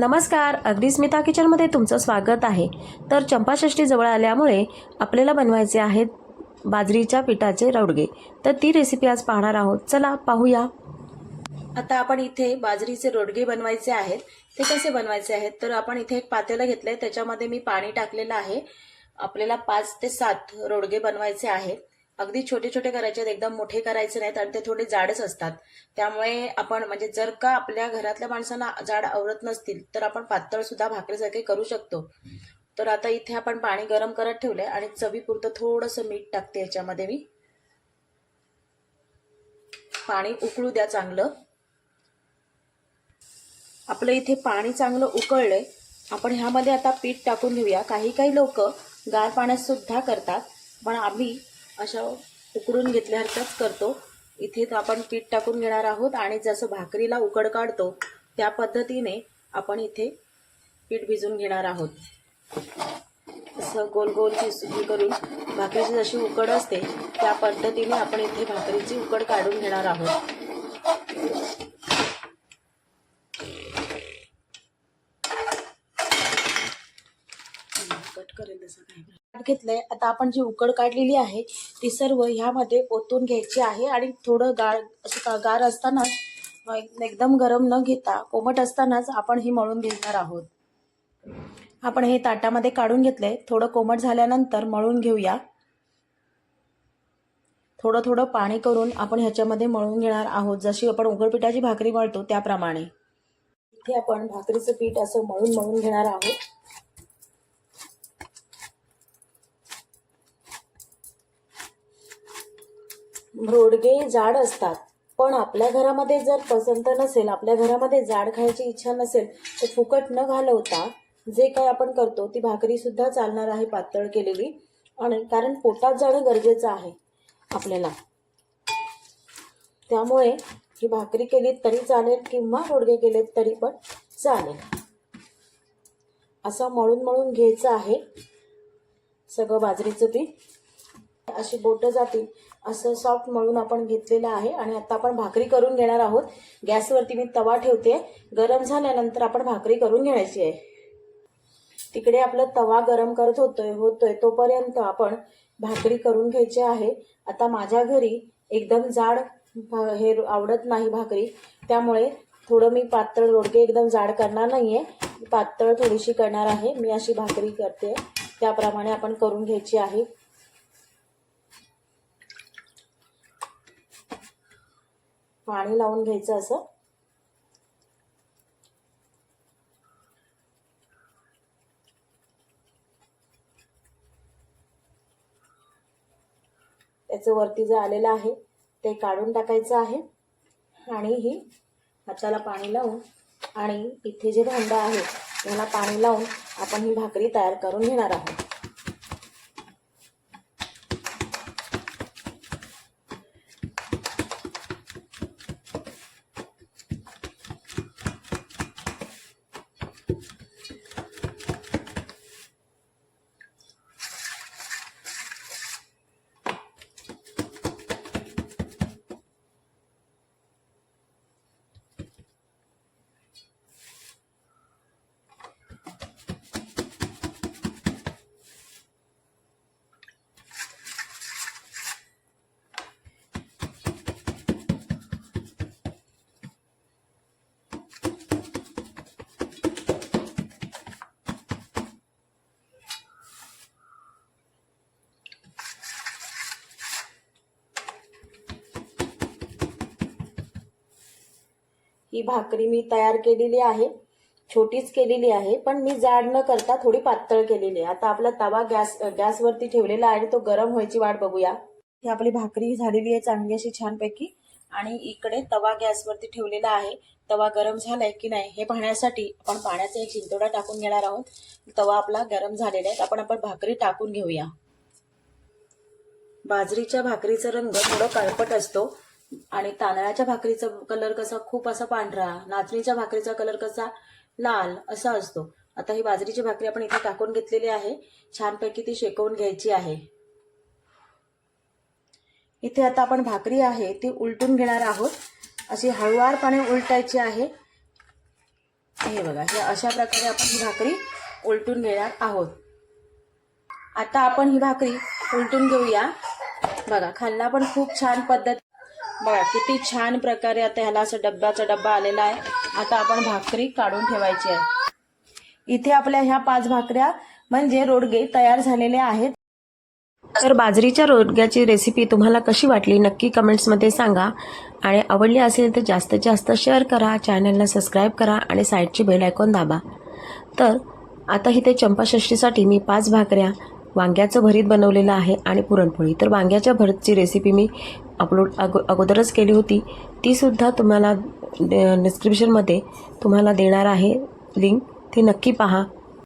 नमस्कार अगदी स्मिता किचनमध्ये तुमचं स्वागत आहे. तर चंपाषष्ठी जवळ आल्यामुळे आपल्याला बनवायचे आहेत बाजरीच्या पिठाचे रवडगे. तर ती रेसिपी आज पाहणार आहोत. चला पाहूया. आता आपण इथे बाजरीचे रोडगे बनवायचे आहेत. ते कसे बनवायचे आहेत? तर आपण इथे एक पातेलं घेतलंय. त्याच्यामध्ये मी पाणी टाकलेलं आहे. आपल्याला पाच ते सात रोडगे बनवायचे आहेत. अगदी छोटे छोटे करायचे आहेत एकदम मोठे करायचे नाहीत आणि ते थोडे जाडच असतात. त्यामुळे आपण म्हणजे जर का आपल्या घरातल्या माणसांना जाड आवडत नसतील तर आपण पातळ सुद्धा भाकरीसारखे करू शकतो. तर आता इथे आपण पाणी गरम करत ठेवलंय आणि चवीपुरतं थोडंसं मीठ टाकते याच्यामध्ये मी. पाणी उकळू द्या चांगलं. आपलं इथे पाणी चांगलं उकळलंय. आपण ह्यामध्ये आता पीठ टाकून घेऊया. काही काही लोक गार पाण्यात सुद्धा करतात पण आम्ही अशा उकडून घेतल्यासारखंच करतो. इथे तर आपण पीठ टाकून घेणार आहोत आणि जसं भाकरीला उकड काढतो त्या पद्धतीने आपण इथे पीठ भिजून घेणार आहोत. असं गोल गोल किस करून भाकरीची जशी उकड असते त्या पद्धतीने आपण इथे भाकरीची उकड काढून घेणार आहोत. कट करेल तसं काही घेतलंय. आता आपण जी उकड काढलेली आहे ती सर्व ह्यामध्ये ओतून घ्यायची आहे आणि थोडं गाळ असं गार असतानाच एकदम गरम न घेता कोमट असतानाच आपण ही मळून घेणार आहोत. आपण हे ताटामध्ये काढून घेतलंय. थोडं कोमट झाल्यानंतर मळून घेऊया. थोडं थोडं पाणी करून आपण ह्याच्यामध्ये मळून घेणार आहोत. जशी आपण उकडपिठाची भाकरी मळतो त्याप्रमाणे. इथे आपण भाकरीचं पीठ असं मळून मळून घेणार आहोत. रोडगे जाड असतात. पण आपल्या घरामध्ये जर पसंत नसेल आपल्या घरामध्ये जाड खायची इच्छा नसेल तर फुकट न घालवता जे काय आपण करतो ती भाकरी सुद्धा चालणार आहे पातळ केलेली. आणि कारण पोटात जाणं गरजेचं आहे आपल्याला. त्यामुळे ही भाकरी केली तरी चालेल किंवा रोडगे केले तरी पण चालेल. असं मळून मळून घ्यायचं आहे. सगळं बाजरीचं पीठ. अशी बोटं जातील असं सॉफ्ट मळून आपण घेतलेलं आहे आणि आता आपण भाकरी करून घेणार आहोत. गॅसवरती मी तवा ठेवते. गरम झाल्यानंतर आपण भाकरी करून घ्यायची आहे. तिकडे आपला तवा गरम करत होतोय होतोय. तोपर्यंत आपण भाकरी करून घ्यायची आहे. आता माझ्या घरी एकदम जाड हे आवडत नाही भाकरी. त्यामुळे थोडं मी पातळ रोडके एकदम जाड करणार नाहीये. पातळ थोडीशी करणार आहे. मी अशी भाकरी करते. त्याप्रमाणे आपण करून घ्यायची आहे. पाणी लावून घ्यायचं असं. त्याचं वरती जे आलेलं आहे ते काढून टाकायचं आहे. आणि ही हाताला पाणी लावून आणि इथे जे भांडं आहे त्याला पाणी लावून आपण ही भाकरी तयार करून घेणार आहोत. ही भाकरी मी तयार केलेली आहे. छोटीच केलेली आहे पण मी जाड न करता थोडी पातळ केलेली आहे. आता आपला तवा गॅस गॅसवरती ठेवलेला आहे आणि तो गरम व्हायची वाट बघूया. ही आपली भाकरी झालेली आहे चांगली अशी छानपैकी. आणि इकडे तवा गॅसवरती ठेवलेला आहे. तवा गरम झालाय की नाही हे पाहण्यासाठी आपण पाण्याचा एक शिंतोडा टाकून घेणार आहोत. तवा आपला गरम झालेला आहे. आपण आपण भाकरी टाकून घेऊया. बाजरीच्या भाकरीचा रंग थोडा काळपट असतो. आणि तांदळाच्या भाकरीचा कलर कसा खूप असा पांढरा नाचणीच्या भाकरीचा कलर कसा लाल असा असतो. आता ही बाजरीची भाकरी आपण इथे टाकून घेतलेली आहे. छानपैकी ती शेकवून घ्यायची आहे. इथे आता आपण भाकरी आहे ती उलटून घेणार आहोत. अशी हळुवारपणे उलटायची आहे. हे बघा हे अशा प्रकारे आपण ही भाकरी उलटून घेणार आहोत. आता आपण ही भाकरी उलटून घेऊया. बघा खाल्ला पण खूप छान पद्धत बघा किती छान प्रकारे आता ह्याला असं डब्याचा डब्बा आलेला आहे. आता आपण भाकरी काढून ठेवायची आहे. इथे आपल्या ह्या पाच भाकऱ्या म्हणजे रोडगे तयार झालेले आहेत. तर बाजरीच्या रोडग्याची रेसिपी तुम्हाला कशी वाटली नक्की कमेंट्समध्ये सांगा. आणि आवडली असेल तर जास्तीत जास्त शेअर करा चॅनलला सबस्क्राईब करा आणि साईडची बेल आयकॉन दाबा. तर आता इथे चंपाषष्टीसाठी मी पाच भाकऱ्या वांग्याचं भरीत बनवलेलं आहे आणि पुरणपोळी. तर वांग्याच्या भरीतची रेसिपी मी अपलोड अगो अगोदरच केली होती. तीसुद्धा तुम्हाला डिस्क्रिप्शनमध्ये तुम्हाला देणार आहे. लिंक ती नक्की पहा.